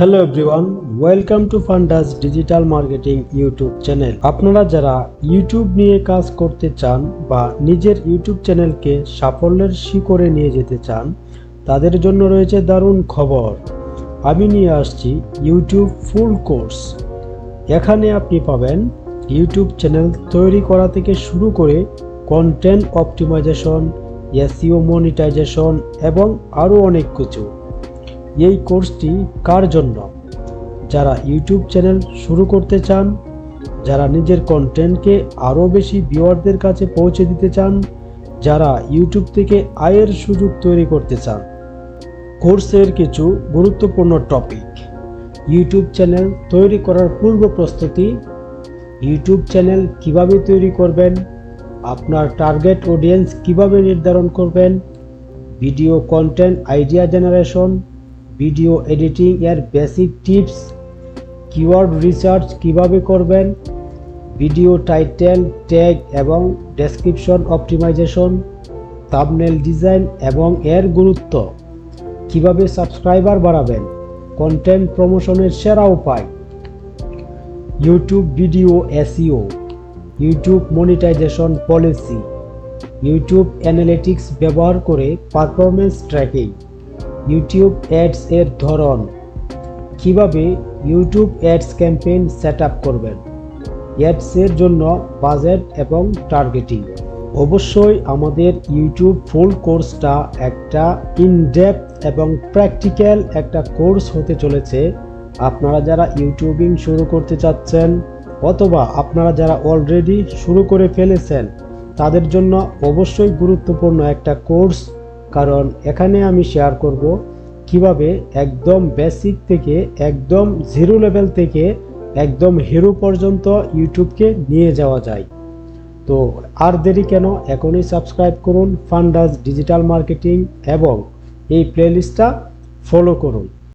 Hello everyone welcome to Fundas digital marketing YouTube channel আপনারা যারা YouTube নিয়ে কাজ করতে চান বা নিজের ইউটিউব চ্যানেলকে সাফল্যের শিখরে নিয়ে যেতে চান, তাদের জন্য রয়েছে দারুণ খবর। আমি নিয়ে আসছি ইউটিউব ফুল কোর্স এখানে আপনি পাবেন ইউটিউব চ্যানেল তৈরি করা থেকে শুরু করে কন্টেন্ট অপটিমাইজেশন এসইও মনিটাইজেশন এবং আরও অনেক কিছু। এই কোর্সটি কার জন্য? যারা ইউটিউব চ্যানেল শুরু করতে চান, যারা নিজের কন্টেন্টকে আরও বেশি ভিউয়ারদের কাছে পৌঁছে দিতে চান, যারা ইউটিউব থেকে আয়ের সুযোগ তৈরি করতে চান, কোর্সের কিছু গুরুত্বপূর্ণ টপিক ইউটিউব চ্যানেল তৈরি করার পূর্ব প্রস্তুতি, ইউটিউব চ্যানেল কীভাবে তৈরি করবেন, আপনার টার্গেট অডিয়েন্স কীভাবে নির্ধারণ করবেন video content idea generation video editing এর বেসিক টিপস কিওয়ার্ড রিসার্চ কীভাবে করবেন ভিডিও টাইটেল ট্যাগ এবং ডেসক্রিপশন অপটিমাইজেশন থাম্বনেল ডিজাইন এবং এর গুরুত্ব। কীভাবে সাবস্ক্রাইবার বাড়াবেন কন্টেন্ট প্রমোশনের সেরা উপায়। YouTube video SEO YouTube monetization policy YouTube analytics ব্যবহার করে পারফরমেন্স ট্র্যাকিং ইউটিউব অ্যাডস এর ধরন। কীভাবে ইউটিউব অ্যাডস ক্যাম্পেইন সেট করবেন? অ্যাডসের জন্য বাজেট এবং টার্গেটিং। অবশ্যই আমাদের ইউটিউব ফুল কোর্সটা একটা ইনডেপথ এবং প্র্যাকটিক্যাল একটা কোর্স হতে চলেছে। আপনারা যারা ইউটিউবিং শুরু করতে চাচ্ছেন অথবা আপনারা যারা অলরেডি শুরু করে ফেলেছেন, তাদের জন্য অবশ্যই গুরুত্বপূর্ণ একটা কোর্স কারণ এখানে আমি শেয়ার করব কীভাবে একদম বেসিক থেকে একদম জিরো লেভেল থেকে একদম হিরো পর্যন্ত ইউটিউবকে নিয়ে যাওয়া যায়। তো আর দেরি কেন? এখনই সাবস্ক্রাইব করুন ফান্ডাস ডিজিটাল মার্কেটিং এবং এই প্লেলিস্টটা ফলো করুন।